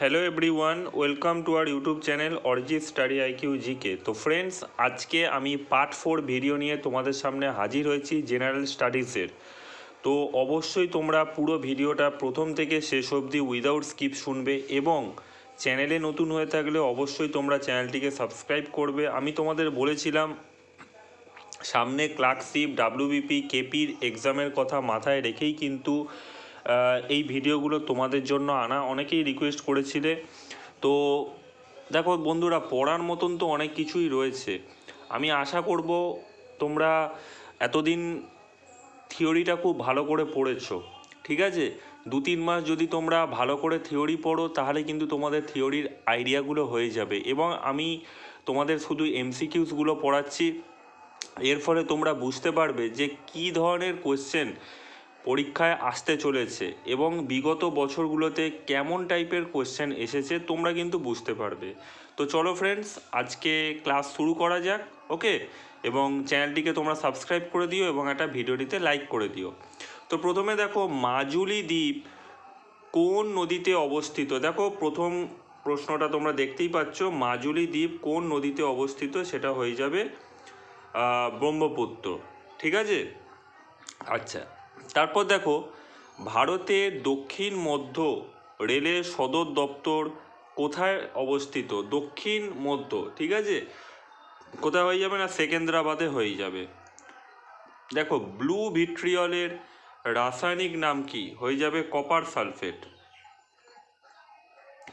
Hello everyone welcome to our YouTube channel Arijit study IQ GK তো friends আজকে আমি part four video নিয়ে তোমাদের সামনে হাজির হয়েছি জেনারেল স্টাডিজের তো অবশ্যই তোমরা পুরো ভিডিওটা প্রথম থেকে শেষ অবধি উইদাউট স্কিপ শুনবে এবং চ্যানেলে নতুন হয়ে থাকলে অবশ্যই তোমরা চ্যানেলটিকে সাবস্ক্রাইব করবে। আমি তোমাদের বলেছিলাম, সামনে ক্লার্কশিপ ডাব্লিউবিপি কেপির এক্সামের কথা মাথায় রেখেই কিন্তু এই ভিডিওগুলো তোমাদের জন্য আনা। অনেকেই রিকোয়েস্ট করেছিলে। তো দেখো বন্ধুরা, পড়ার মতন তো অনেক কিছুই রয়েছে। আমি আশা করব তোমরা এতদিন থিওরিটা খুব ভালো করে পড়েছো, ঠিক আছে? দু তিন মাস যদি তোমরা ভালো করে থিওরি পড়ো, তাহলে কিন্তু তোমাদের থিওরির আইডিয়াগুলো হয়ে যাবে। এবং আমি তোমাদের শুধু এমসিকিউসগুলো পড়াচ্ছি। এর ফলে তোমরা বুঝতে পারবে যে কী ধরনের কোয়েশ্চেন পরীক্ষায় আসতে চলেছে এবং বিগত বছরগুলোতে কেমন টাইপের কোয়েশ্চেন এসেছে তোমরা কিন্তু বুঝতে পারবে। তো চলো ফ্রেন্ডস আজকে ক্লাস শুরু করা যাক ওকে এবং চ্যানেলটিকে তোমরা সাবস্ক্রাইব করে দিও এবং একটা ভিডিওটিতে লাইক করে দিও। তো প্রথমে দেখো, মাজুলি দ্বীপ কোন নদীতে অবস্থিত? দেখো, প্রথম প্রশ্নটা তোমরা দেখতেই পাচ্ছ, মাজুলি দ্বীপ কোন নদীতে অবস্থিত সেটা হয়ে যাবে ব্রহ্মপুত্র, ঠিক আছে? আচ্ছা তারপর দেখো ভারতের দক্ষিণ মধ্য রেলের সদর দপ্তর কোথায় অবস্থিত? দক্ষিণ মধ্য, ঠিক আছে? কোথায় হয়ে যাবে না? সেকেন্দ্রাবাদে হয়ে যাবে। দেখো, ব্লু ভিট্রিয়লের রাসায়নিক নাম কি? হয়ে যাবে কপার সালফেট।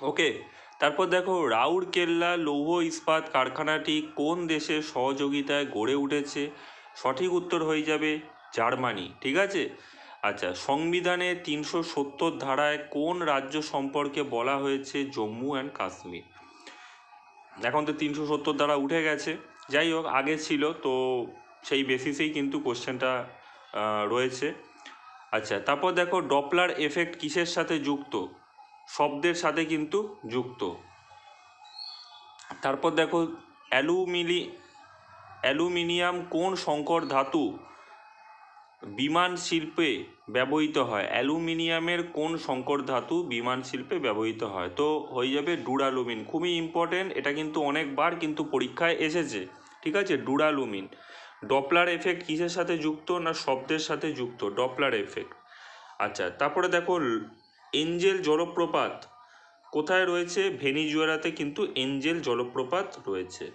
ওকে, তারপর দেখো, রাউরকেল্লা লৌহ ইস্পাত কারখানাটি কোন দেশের সহযোগিতায় গড়ে উঠেছে? সঠিক উত্তর হয়ে যাবে জার্মানি, ঠিক আছে? আচ্ছা সংবিধানে তিনশো সত্তর ধারায় কোন রাজ্য সম্পর্কে বলা হয়েছে জম্মু অ্যান্ড কাশ্মীর? এখন তো তিনশো সত্তর ধারা উঠে গেছে। যাই হোক, আগে ছিল, তো সেই বেসিসেই কিন্তু কোশ্চেনটা রয়েছে। আচ্ছা তারপর দেখো ডপলার এফেক্ট কিসের সাথে যুক্ত? শব্দের সাথে কিন্তু যুক্ত। তারপর দেখো অ্যালুমিনি অ্যালুমিনিয়াম কোন সংকর ধাতু বিমান শিল্পে ব্যবহৃত হয়। অ্যালুমিনিয়ামের কোন সংকর ধাতু বিমান শিল্পে ব্যবহৃত হয়? তো হয়ে যাবে ডুরালুমিন। খুবই ইম্পর্টেন্ট এটা কিন্তু অনেকবার কিন্তু পরীক্ষায় এসেছে। ঠিক আছে? ডুরালুমিন। ডপলার এফেক্ট কিসের সাথে যুক্ত না শব্দের সাথে যুক্ত? ডপলার এফেক্ট আচ্ছা তারপরে দেখো, এঞ্জেল জলপ্রপাত। কোথায় রয়েছে? ভেনিজুয়েলাতে কিন্তু এঞ্জেল জলপ্রপাত রয়েছে।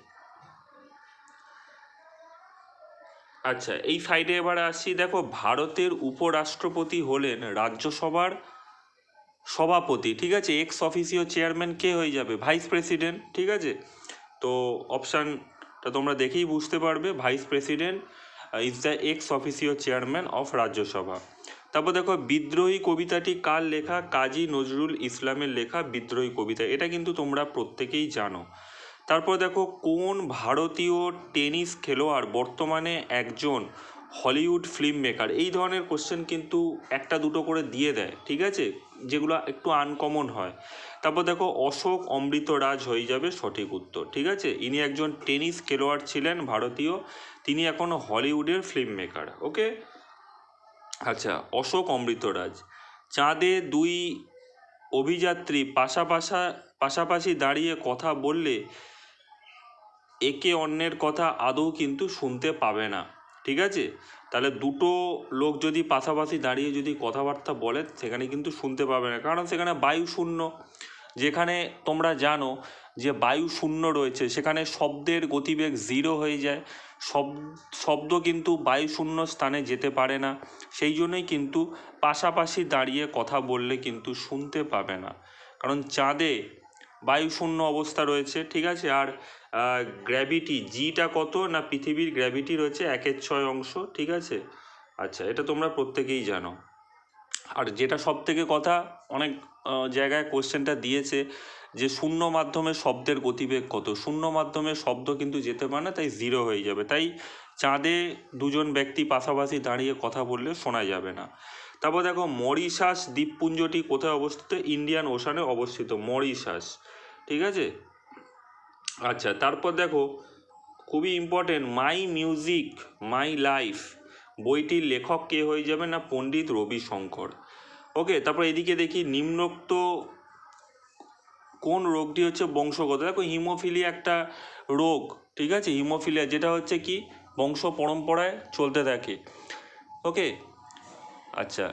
আচ্ছা এই সাইডে এবারে আসছি দেখো, ভারতের উপরাষ্ট্রপতি হলেন রাজ্যসভার সভাপতি, ঠিক আছে? এক্স অফিসিও চেয়ারম্যান কে হয়ে যাবে? ভাইস প্রেসিডেন্ট ঠিক আছে? তো অপশানটা তোমরা দেখেই বুঝতে পারবে vice president is the ex officio chairman of Rajya Sabha. তারপর দেখো, বিদ্রোহী কবিতাটি কার লেখা? কাজী নজরুল ইসলামের লেখা বিদ্রোহী কবিতা। এটা কিন্তু তোমরা প্রত্যেকেই জানো। তারপর দেখো কোন ভারতীয় টেনিস খেলোয়াড় বর্তমানে একজন হলিউড ফিল্ম মেকার এই ধরনের কোশ্চেন কিন্তু একটা দুটো করে দিয়ে দেয়, ঠিক আছে? যেগুলো একটু আনকমন হয়। তারপর দেখো অশোক অমৃত রাজ হয়ে যাবে সঠিক উত্তর, ঠিক আছে? ইনি একজন টেনিস খেলোয়াড় ছিলেন ভারতীয়, তিনি এখন হলিউডের ফিল্ম মেকার ওকে আচ্ছা অশোক অমৃতরাজ। চাঁদে দুই অভিযাত্রী পাশাপাশা, পাশাপাশি দাঁড়িয়ে কথা বললে একে অন্যের কথা আদৌ কিন্তু শুনতে পাবে না, ঠিক আছে? তাহলে দুটো লোক যদি পাশাপাশি দাঁড়িয়ে যদি কথাবার্তা বলে, সেখানে কিন্তু শুনতে পাবে না। কারণ সেখানে বায়ু শূন্য। যেখানে তোমরা জানো যে বায়ু শূন্য রয়েছে, সেখানে শব্দের গতিবেগ জিরো হয়ে যায়। শব, শব্দ কিন্তু বায়ু শূন্য স্থানে যেতে পারে না। সেই জন্যই কিন্তু পাশাপাশি দাঁড়িয়ে কথা বললে কিন্তু শুনতে পাবে না। কারণ চাঁদে বায়ু শূন্য অবস্থা রয়েছে, ঠিক আছে? আর গ্র্যাভিটি জিটা কত না পৃথিবীর গ্র্যাভিটি রয়েছে একের ছয় অংশ, ঠিক আছে? আচ্ছা এটা তোমরা প্রত্যেকেই জানো। আর যেটা সব থেকে কথা, অনেক জায়গায় কোশ্চেনটা দিয়েছে যে শূন্য মাধ্যমে শব্দের গতিবেগ কত? শূন্য মাধ্যমে শব্দ কিন্তু যেতে পারে না, তাই জিরো হয়ে যাবে। তাই চাঁদে দুজন ব্যক্তি পাশাপাশি দাঁড়িয়ে কথা বললে শোনা যাবে না। তারপর দেখো, মরিশাস দ্বীপপুঞ্জটি কোথায় অবস্থিত? ইন্ডিয়ান ওশানে অবস্থিত, মরিশাস। ঠিক আছে? আচ্ছা তারপর দেখো, খুবই important my music my life বইটির লেখক কে হয়ে যাবে না পণ্ডিত রবি শঙ্কর ওকে তারপর এদিকে দেখি, নিম্নোক্ত কোন রোগটি হচ্ছে বংশগত? দেখো, হিমোফিলিয়া একটা রোগ, ঠিক আছে? হিমোফিলিয়া, যেটা হচ্ছে কি? বংশ পরম্পরায় চলতে থাকে। ওকে আচ্ছা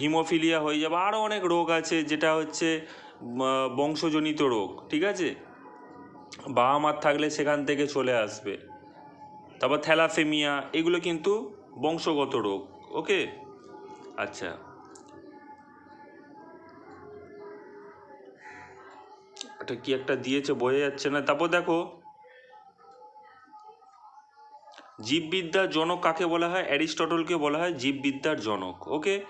হিমোফিলিয়া হয়ে যাবে। আরও অনেক রোগ আছে, যেটা হচ্ছে বংশজনিত রোগ, ঠিক আছে? বাবা মার থাকলে সেখান থেকে চলে আসবে। তারপর থ্যালাসেমিয়া, এগুলো কিন্তু বংশগত রোগ, ওকে? আচ্ছা। এটা কি একটা দিয়েছে, বোঝা যাচ্ছে না। তারপর দেখো, জীববিদ্যার জনক কাকে বলা হয়? অ্যারিস্টটলকে বলা হয় জীববিদ্যার জনক, ওকে?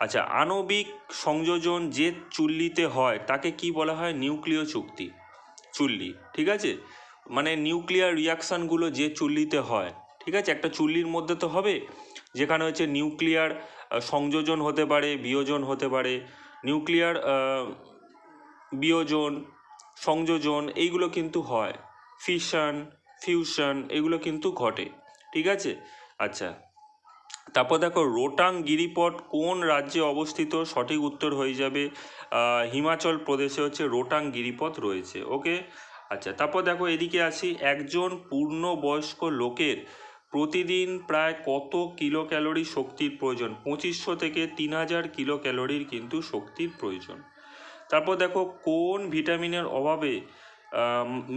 আচ্ছা আণবিক সংযোজন যে চুল্লিতে হয়, তাকে কি বলা হয়? নিউক্লিয় চুক্তি। চুল্লি, ঠিক আছে? মানে নিউক্লিয়ার রিয়াকশানগুলো যে চুল্লিতে হয়, ঠিক আছে? একটা চুল্লির মধ্যে তো হবে, যেখানে হচ্ছে নিউক্লিয়ার সংযোজন হতে পারে, বিয়োজন হতে পারে। নিউক্লিয়ার বিয়োজন, সংযোজন, এইগুলো কিন্তু হয়। ফিশন ফিউশন এগুলো কিন্তু ঘটে, ঠিক আছে? আচ্ছা তারপর দেখো রোটাং গিরিপথ কোন রাজ্যে অবস্থিত? সঠিক উত্তর হয়ে যাবে হিমাচল প্রদেশে হচ্ছে রোটাং গিরিপথ রয়েছে, ওকে? আচ্ছা তারপর দেখো এদিকে আসি, একজন পূর্ণবয়স্ক লোকের প্রতিদিন প্রায় কত কিলো ক্যালোরি শক্তির প্রয়োজন? পঁচিশশো থেকে তিন হাজার কিলো ক্যালোরির কিন্তু শক্তির প্রয়োজন। তারপর দেখো কোন ভিটামিনের অভাবে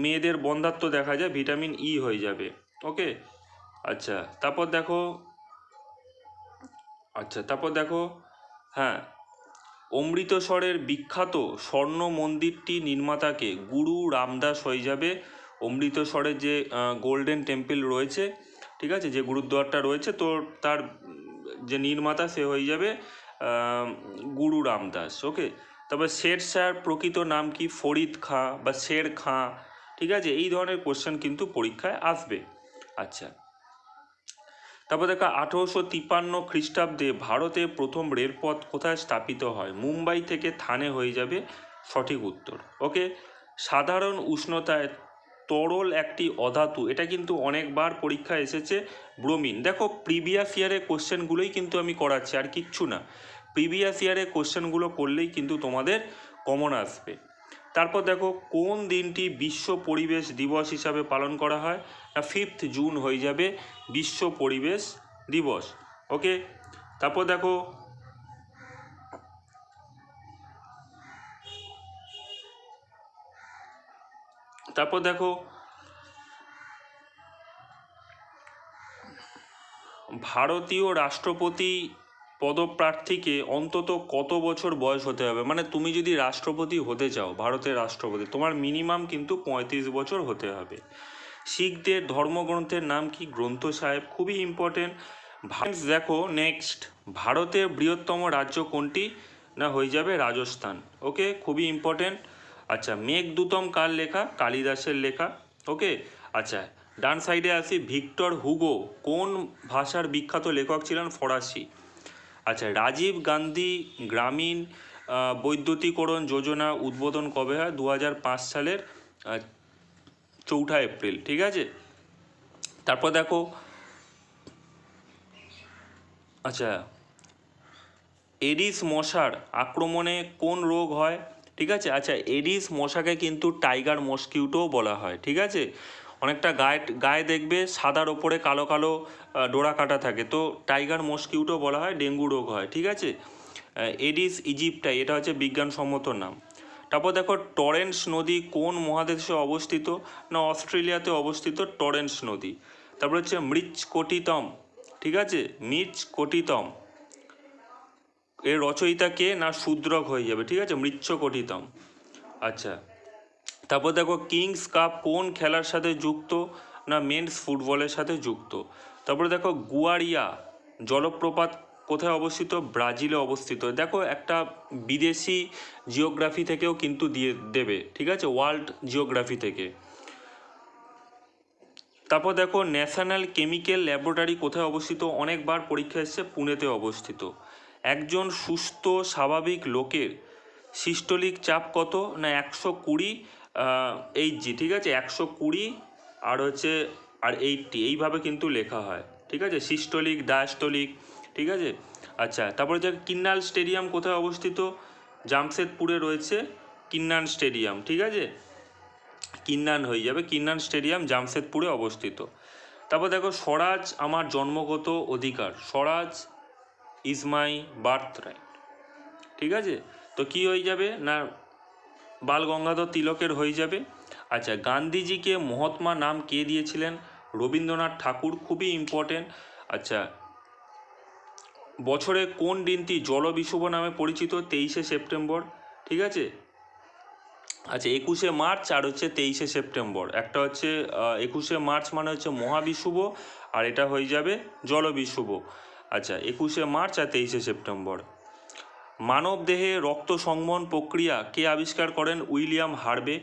মেয়েদের বন্ধাত্ব দেখা যায়, ভিটামিন ই হয়ে যাবে, ওকে? আচ্ছা তারপর দেখো আচ্ছা তারপর দেখো হ্যাঁ অমৃতসরের বিখ্যাত স্বর্ণ মন্দিরটি নির্মাতাকে গুরু রামদাস হয়ে যাবে। অমৃতসরের যে গোল্ডেন টেম্পল রয়েছে, ঠিক আছে, যে গুরুদ্বারটা রয়েছে, তো তার, যে নির্মাতা সে হয়ে যাবে গুরু রামদাস, ওকে? তবে শের শাহর প্রকৃত নাম কি? ফরিদ খাঁ বা শের খাঁ, ঠিক আছে, এই ধরনের কোশ্চেন কিন্তু পরীক্ষায় আসবে। আচ্ছা তারপর দেখো, আঠেরোশো তিপ্পান্ন খ্রিস্টাব্দে ভারতে প্রথম রেলপথ কোথায় স্থাপিত হয়? মুম্বাই থেকে থানে হয়ে যাবে সঠিক উত্তর। ওকে সাধারণ উষ্ণতায় তরল একটি অধাতু, এটা কিন্তু অনেকবার পরীক্ষায় এসেছে ব্রোমিন। দেখো, প্রিভিয়াস ইয়ারের কোশ্চেনগুলোই কিন্তু আমি করাচ্ছি, আর কিচ্ছু না। প্রিভিয়াস ইয়ারের কোশ্চেনগুলো করলেই কিন্তু তোমাদের কমন আসবে। তারপর দেখো কোন দিনটি বিশ্ব পরিবেশ দিবস হিসাবে পালন করা হয়? না ফিফথ জুন হয়ে যাবে বিশ্ব পরিবেশ দিবস। ওকে তারপর দেখো তারপর দেখো ভারতীয় রাষ্ট্রপতি পদপ্রার্থীকে অন্তত কত বছর বয়স হতে হবে? মানে তুমি যদি রাষ্ট্রপতি হতে চাও, ভারতের রাষ্ট্রপতি, তোমার মিনিমাম কিন্তু পঁয়ত্রিশ বছর হতে হবে। শিখদের ধর্মগ্রন্থের নাম কি গ্রন্থ সাহেব? খুবই ইম্পর্টেন্ট দেখো নেক্সট ভারতের বৃহত্তম রাজ্য কোনটি? না, হয়ে যাবে রাজস্থান। ওকে খুবই ইম্পর্টেন্ট আচ্ছা মেঘদূতম কার লেখা? কালিদাসের লেখা। ওকে আচ্ছা ডান সাইডে আসি ভিক্টর হুগো। কোন ভাষার বিখ্যাত লেখক ছিলেন ফরাসি? আচ্ছা রাজীব গান্ধী গ্রামীণ বৈদ্যুতিকরণ যোজনা উদ্বোধন কবে হয়? দু হাজার পাঁচ সালের চৌঠা এপ্রিল, ঠিক আছে? তারপর দেখো আচ্ছা এডিস মশার আক্রমণে কোন রোগ হয়? ঠিক আছে? আচ্ছা এডিস মশাকে কিন্তু টাইগার মস্কিউটোও বলা হয়, ঠিক আছে? অনেকটা গায়ে গায়ে দেখবে সাদার ওপরে কালো কালো ডোরা কাটা থাকে। তো টাইগার মস্কিউটো বলা হয়, ডেঙ্গু রোগ হয়, ঠিক আছে? এডিস ইজিপ্টাই, এটা হচ্ছে বিজ্ঞানসম্মত নাম। তারপর দেখো, টরেন্স নদী কোন মহাদেশে অবস্থিত? না, অস্ট্রেলিয়াতে অবস্থিত টরেন্স নদী। তারপর হচ্ছে মৃচ কোটিতম ঠিক আছে? মিচ কোটিতম এর রচয়িতা কে? না, শূদ্রক হয়ে যাবে, ঠিক আছে? মৃচ্ছ কটিতম আচ্ছা। তারপর দেখো কিংস কাপ কোন খেলার সাথে যুক্ত না মেন্স ফুটবলের সাথে যুক্ত? তারপরে দেখো গুয়ারিয়া, জলপ্রপাত কোথায় অবস্থিত? ব্রাজিলে অবস্থিত। দেখো একটা বিদেশি জিওগ্রাফি থেকেও কিন্তু দিয়ে দেবে, ঠিক আছে? ওয়ার্ল্ড জিওগ্রাফি থেকে। তারপর দেখো ন্যাশনাল কেমিক্যাল ল্যাবরেটরি কোথায় অবস্থিত? অনেকবার পরীক্ষা এসছে, পুনেতে অবস্থিত। একজন সুস্থ, স্বাভাবিক লোকের সিস্টোলিক চাপ কত? না একশো কুড়ি এইট জি, ঠিক আছে? একশো কুড়ি আর হচ্ছে, আর এইটটি, এইভাবে কিন্তু লেখা হয়, ঠিক আছে? সিস্টোলিক ডায়াস্টোলিক ঠিক আছে? আচ্ছা তারপরে যে কিন্নাল স্টেডিয়াম কোথায় অবস্থিত? জামশেদপুরে রয়েছে কিন্নান স্টেডিয়াম, ঠিক আছে? কিন্নান হয়ে যাবে, কিন্নান স্টেডিয়াম জামশেদপুরে অবস্থিত। তারপর দেখো, স্বরাজ আমার জন্মগত অধিকার, swaraj is my birthright, ঠিক আছে? তো কি হয়ে যাবে? না বাল গঙ্গাধর তিলকের হয়ে যাবে। আচ্ছা গান্ধীজিকে মহাত্মা নাম কে দিয়েছিলেন? রবীন্দ্রনাথ ঠাকুর খুবই ইম্পর্টেন্ট আচ্ছা বছরে কোন দিনটি জল বিশুভ নামে পরিচিত? তেইশে সেপ্টেম্বর, ঠিক আছে? আচ্ছা একুশে মার্চ আর হচ্ছে তেইশে সেপ্টেম্বর। একটা হচ্ছে একুশে মার্চ মানে হচ্ছে মহাবিশুভ আর এটা হয়ে যাবে জলবিশুভ আচ্ছা একুশে মার্চ আর তেইশে সেপ্টেম্বর। মানব দেহে রক্ত সংবহন প্রক্রিয়া কে আবিষ্কার করেন উইলিয়াম হার্বে?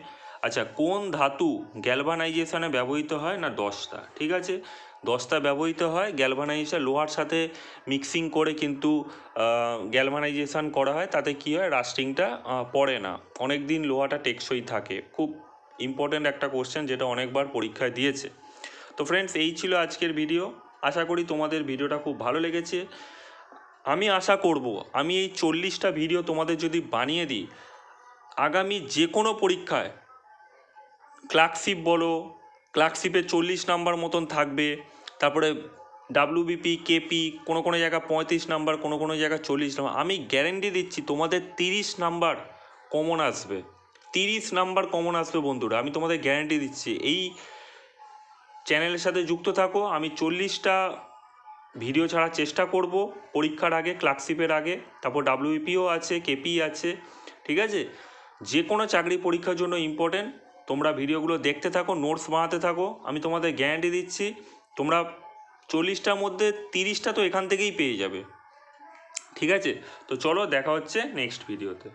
আচ্ছা কোন ধাতু গ্যালভানাইজেশনে ব্যবহৃত হয় না দস্তা ঠিক আছে? দস্তা ব্যবহৃত হয়, গ্যালভানাইজেশন লোহার সাথে মিক্সিং করে কিন্তু গ্যালভানাইজেশন করা হয়, তাতে কী হয়? রাস্টিংটা পড়ে না। অনেক দিন লোহাটা টেকসই থাকে। খুব ইম্পর্ট্যান্ট একটা কোশ্চেন যেটা অনেকবার পরীক্ষায় দিয়েছে। তো ফ্রেন্ডস এই ছিল আজকের ভিডিও আশা করি তোমাদের ভিডিওটা খুব ভালো লেগেছে। আমি আশা করব, আমি এই চল্লিশটা ভিডিও তোমাদের যদি বানিয়ে দিই, আগামী যে কোনো পরীক্ষায়, ক্লার্কশিপ বলো, ক্লার্কশিপে চল্লিশ নাম্বার মতন থাকবে, তারপরে ডাব্লিউবিপি কেপি কোনো কোনো জায়গায় পঁয়ত্রিশ নাম্বার, কোনো কোনো জায়গায় চল্লিশ নাম্বার, আমি গ্যারেন্টি দিচ্ছি তোমাদের তিরিশ নাম্বার কমন আসবে। তিরিশ নাম্বার কমন আসবে বন্ধুরা, আমি তোমাদের গ্যারেন্টি দিচ্ছি। এই চ্যানেলের সাথে যুক্ত থাকো, আমি চল্লিশটা ভিডিও ছাড়ার চেষ্টা করব, পরীক্ষার আগে ক্লার্কশিপের আগে, তারপর ডাব্লিউপিও আছে কেপি আছে, ঠিক আছে? যে কোনো চাকরি পরীক্ষার জন্য ইম্পর্টেন্ট তোমরা ভিডিওগুলো দেখতে থাকো নোটস বানাতে থাকো, আমি তোমাদের গ্যারান্টি দিচ্ছি, তোমরা চল্লিশটার মধ্যে তিরিশটা তো এখান থেকেই পেয়ে যাবে, ঠিক আছে? তো চলো দেখা হচ্ছে নেক্সট ভিডিওতে